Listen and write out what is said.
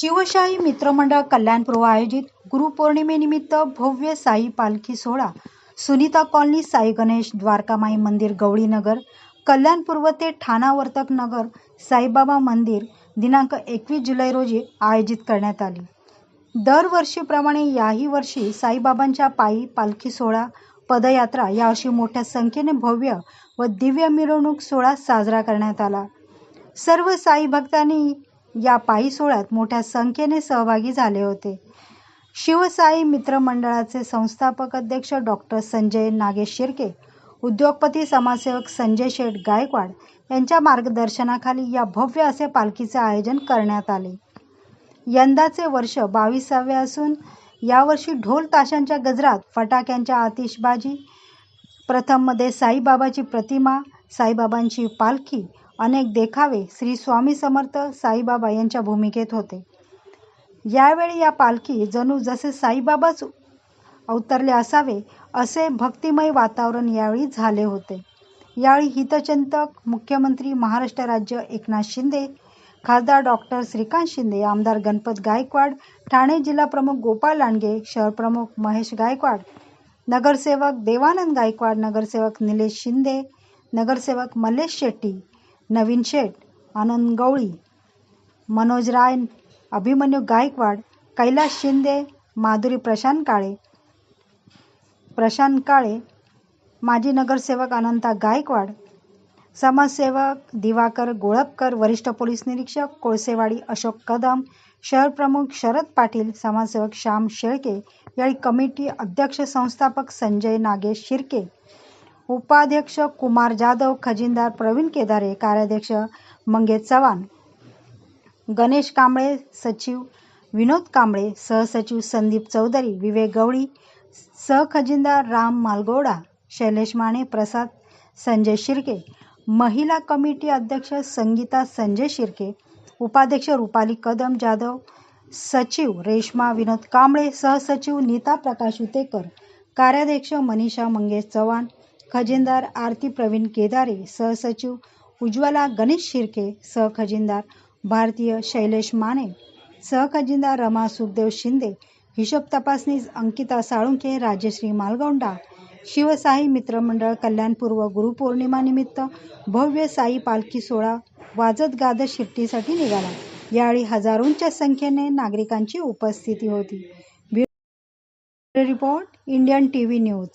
शिवशाही मित्रमंडळ कल्याणपूर्व आयोजित गुरुपौर्णिमेनिमित्त भव्य साई पालखी सोहळा सुनीता कॉलनी साई गणेश द्वारकामाई मंदिर गवळीनगर कल्याणपूर्व ते ठाणा वर्तक नगर साईबाबा मंदिर दिनांक एकवीस जुलै रोजी आयोजित करण्यात आली. दरवर्षीप्रमाणे याही वर्षी साईबाबांच्या पायी पालखी सोहळा पदयात्रा यावर्षी मोठ्या संख्येने भव्य व दिव्य मिरवणूक सोहळा साजरा करण्यात आला. सर्व साई भक्तांनी या पायी सोहळ्यात मोठ्या संख्येने सहभागी झाले होते. शिवसाई मित्र मंडळाचे संस्थापक अध्यक्ष डॉक्टर संजय नागेश शिर्के उद्योगपती समाजसेवक संजय शेठ गायकवाड यांच्या मार्गदर्शनाखाली या भव्य असे पालखीचे आयोजन करण्यात आले. यंदाचे वर्ष बावीसावे असून यावर्षी ढोल ताशांच्या गजरात फटाक्यांच्या आतिषबाजी प्रथममध्ये साईबाबाची प्रतिमा साईबाबांची पालखी अनेक देखावे श्री स्वामी समर्थ साईबाबा यांच्या भूमिकेत होते. यावेळी या पालखी जणू जसे साईबाबाच अवतरले असावे असे भक्तिमय वातावरण यावेळी झाले होते. यावेळी हितचिंतक मुख्यमंत्री महाराष्ट्र राज्य एकनाथ शिंदे खासदार डॉक्टर श्रीकांत शिंदे आमदार गणपत गायकवाड ठाणे जिल्हा प्रमुख गोपाळ लांडगे शहर प्रमुख महेश गायकवाड नगरसेवक देवानंद गायकवाड नगरसेवक निलेश शिंदे नगरसेवक मल्लेश शेट्टी नवीन शेठ आनंद गवळी मनोज राय अभिमन्यू गायकवाड कैलास शिंदे माधुरी प्रशांत काळे प्रशांत काळे माजी नगरसेवक अनंता गायकवाड समाजसेवक दिवाकर गोळपकर वरिष्ठ पोलीस निरीक्षक कोळसेवाडी अशोक कदम शहर प्रमुख शरद पाटील समाजसेवक श्याम शेळके यावेळी कमिटी अध्यक्ष संस्थापक संजय नागेश शिर्के उपाध्यक्ष कुमार जाधव खजिनदार प्रवीण केदारे कार्याध्यक्ष मंगेश चव्हाण गणेश कांबळे सचिव विनोद कांबळे सहसचिव संदीप चौधरी विवेक गवळी सहखजिनदार राम मालगोडा शैलेश माने प्रसाद संजय शिर्के महिला कमिटी अध्यक्ष संगीता संजय शिर्के उपाध्यक्ष रुपाली कदम जाधव सचिव रेश्मा विनोद कांबळे सहसचिव नीता प्रकाश उतेकर कार्याध्यक्ष मनीषा मंगेश चव्हाण खजिनदार आरती प्रवीण केदारे सहसचिव उज्ज्वला गणेश शिर्के सहखजिनदार भारतीय शैलेश माने सहखजिनदार रमा सुखदेव शिंदे हिशोब तपासणी अंकिता साळुंखे राजश्री मालगोंडा शिवसाई मित्रमंडळ कल्याणपूर्व गुरुपौर्णिमानिमित्त भव्य साई पालखी सोहळा वाजत गाजत शिट्टीसाठी निघाला. यावेळी हजारोंच्या संख्येने नागरिकांची उपस्थिती होती. Bureau report Indian T V news.